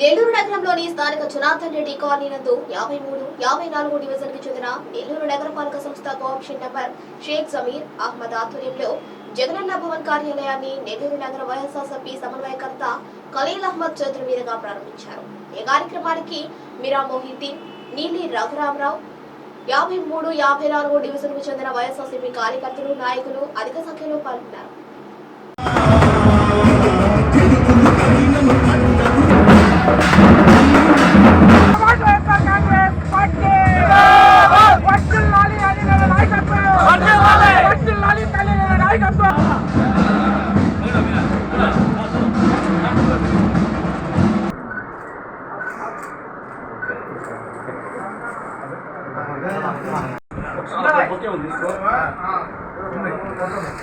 నెల్లూరు నగరంలోని స్థానిక జనార్దన్ రెడ్డి కాలనీ నందు యాభై మూడు యాభై నాలుగు డివిజన్కి చెందిన నెల్లూరు నగరపాలక సంస్థ కోఆప్షన్ నెంబర్ షేక్ జమీర్ అహ్మద్ ఆధ్వర్యంలో జగనన్న భవన్ కార్యాలయాన్ని నెల్లూరు నగర వైఎస్ఆర్సీపీ సమన్వయకర్త ఖలీల్ అహ్మద్ చేతుల మీదుగా ప్రారంభించారు. ఈ కార్యక్రమానికి మీరా మొహిద్దీన్ నీలి రఘురామరావు యాభై మూడు యాభై నాలుగు డివిజన్కు చెందిన వైఎస్ఆర్సీపీ కార్యకర్తలు నాయకులు అధిక సంఖ్యలో పాల్గొన్నారు. అనిల నాయకత్వం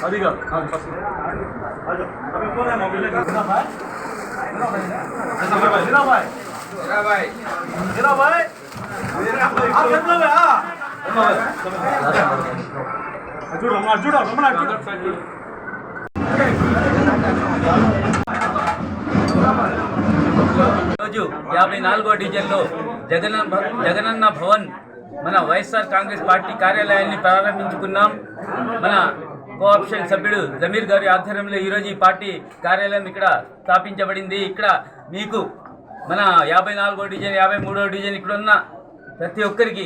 అదిగా ఫస్ట్ చూడు రమణ చూడు రమణ చూడు రోజు యాభై నాలుగో డివిజన్లో జగన్ జగనన్న భవన్ మన వైఎస్ఆర్ కాంగ్రెస్ పార్టీ కార్యాలయాన్ని ప్రారంభించుకున్నాం. మన కోఆప్షన్ సభ్యుడు జమీర్ గారి ఆధ్వర్యంలో ఈరోజు ఈ పార్టీ కార్యాలయం ఇక్కడ స్థాపించబడింది. ఇక్కడ మీకు మన యాభై నాలుగో డివిజన్ యాభై మూడో డివిజన్ ఇక్కడ ఉన్న ప్రతి ఒక్కరికి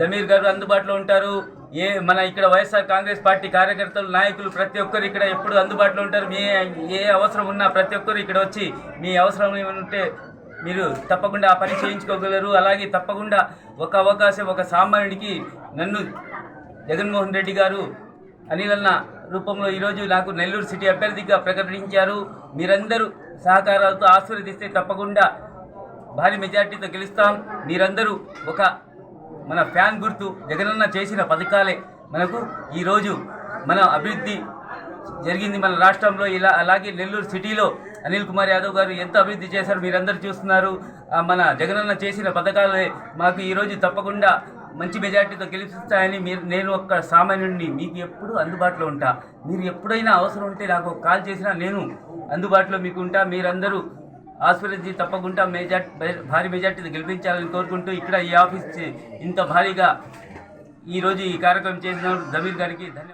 జమీర్ గారు అందుబాటులో ఉంటారు. ఏ మన ఇక్కడ వైఎస్ఆర్ కాంగ్రెస్ పార్టీ కార్యకర్తలు నాయకులు ప్రతి ఒక్కరు ఇక్కడ ఎప్పుడు అందుబాటులో ఉంటారు? మీ ఏ అవసరం ఉన్నా ప్రతి ఒక్కరు ఇక్కడ వచ్చి మీ అవసరం ఉంటే మీరు తప్పకుండా ఆ పని చేయించుకోగలరు. అలాగే తప్పకుండా ఒక అవకాశం ఒక సామాన్యుడికి నన్ను జగన్మోహన్ రెడ్డి గారు అనిలన్న రూపంలో ఈరోజు నాకు నెల్లూరు సిటీ అభ్యర్థిగా ప్రకటించారు. మీరందరూ సహకారాలతో ఆశీర్వదిస్తే తప్పకుండా భారీ మెజార్టీతో గెలుస్తాం. మీరందరూ ఒక మన ఫ్యాన్ గుర్తు జగనన్న చేసిన పథకాలే మనకు ఈరోజు మన అభివృద్ధి జరిగింది మన రాష్ట్రంలో. ఇలా అలాగే నెల్లూరు సిటీలో అనిల్ కుమార్ యాదవ్ గారు ఎంత అభివృద్ధి చేశారు మీరందరూ చూస్తున్నారు. మన జగనన్న చేసిన పథకాలే మాకు ఈరోజు తప్పకుండా మంచి మెజార్టీతో గెలిపిస్తాయని మీరు నేను ఒక సామాన్యుడిని మీకు ఎప్పుడు అందుబాటులో ఉంటా. మీరు ఎప్పుడైనా అవసరం ఉంటే నాకు కాల్ చేసినా నేను అందుబాటులో మీకు ఉంటా. మీరందరూ ఆస్పిరెన్సీ తప్పకుండా మెజార్టీ భారీ మెజార్టీ గెలిపించాలని కోరుకుంటూ ఇక్కడ ఈ ఆఫీస్ ఇంత భారీగా ఈరోజు ఈ కార్యక్రమం చేసిన జమీర్ గారికి ధన్యవాదాలు.